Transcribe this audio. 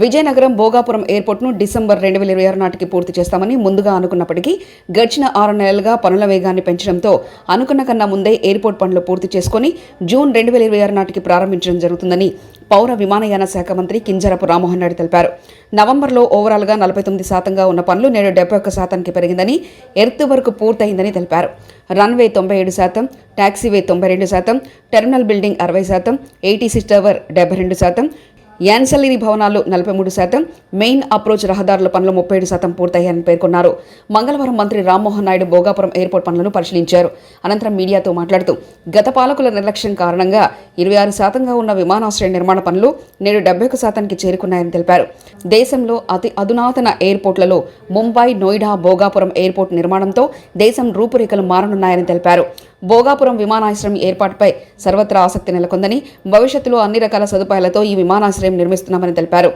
Vizianagaram Bhogapuram ఎయిర్పోర్ట్ను December రెండు వేల ఇరవై ఆరు నాటికి పూర్తి చేస్తామని ముందుగా అనుకున్నప్పటికీ గడిచిన ఆరు నెలలుగా పనుల వేగాన్ని పెంచడంతో అనుకున్న కన్నా ముందే ఎయిర్పోర్ట్ పనులు పూర్తి చేసుకుని జూన్ రెండు వేల ఇరవై ఆరు నాటికి ప్రారంభించడం జరుగుతుందని పౌర విమానయాన శాఖ మంత్రి కింజరపు రామ్మోహన్ రెడ్డి తెలిపారు. నవంబర్లో ఓవరాల్గా నలభై తొమ్మిది శాతంగా ఉన్న పనులు నేడు డెబ్బై ఒక్క శాతానికి పెరిగిందని ఎర్త్ వరకు పూర్తయిందని తెలిపారు. రన్వే తొంభై ఏడు శాతం టాక్సీవే తొంభై రెండు శాతం టెర్మినల్ బిల్డింగ్ అరవై శాతం ఏటీసీ టవర్ డెబ్బై రెండు శాతం యాన్సలరీ భవనాలు నలభై మూడు శాతం మెయిన్ అప్రోచ్ రహదారుల పనులు ముప్పై ఏడు శాతం పూర్తయ్యాయని పేర్కొన్నారు. మంగళవారం మంత్రి రామ్మోహన్ నాయుడు భోగాపురం ఎయిర్పోర్ట్ పనులను పరిశీలించారు. అనంతరం మీడియాతో మాట్లాడుతూ గత పాలకుల నిర్లక్ష్యం కారణంగా ఇరవై ఆరు శాతంగా ఉన్న విమానాశ్రయ నిర్మాణ పనులు నేడు డెబ్బై ఒక శాతానికి చేరుకున్నాయని తెలిపారు. దేశంలో అతి అధునాతన ఎయిర్పోర్ట్లలో ముంబై నోయిడా భోగాపురం ఎయిర్పోర్ట్ నిర్మాణంతో దేశం రూపురేఖలు మారనున్నాయని తెలిపారు. భోగాపురం విమానాశ్రయం ఏర్పాటుపై సర్వత్రా ఆసక్తి నెలకొందని భవిష్యత్తులో అన్ని రకాల సదుపాయాలతో ఈ విమానాశ్రయం నిర్మిస్తున్నామని తెలిపారు.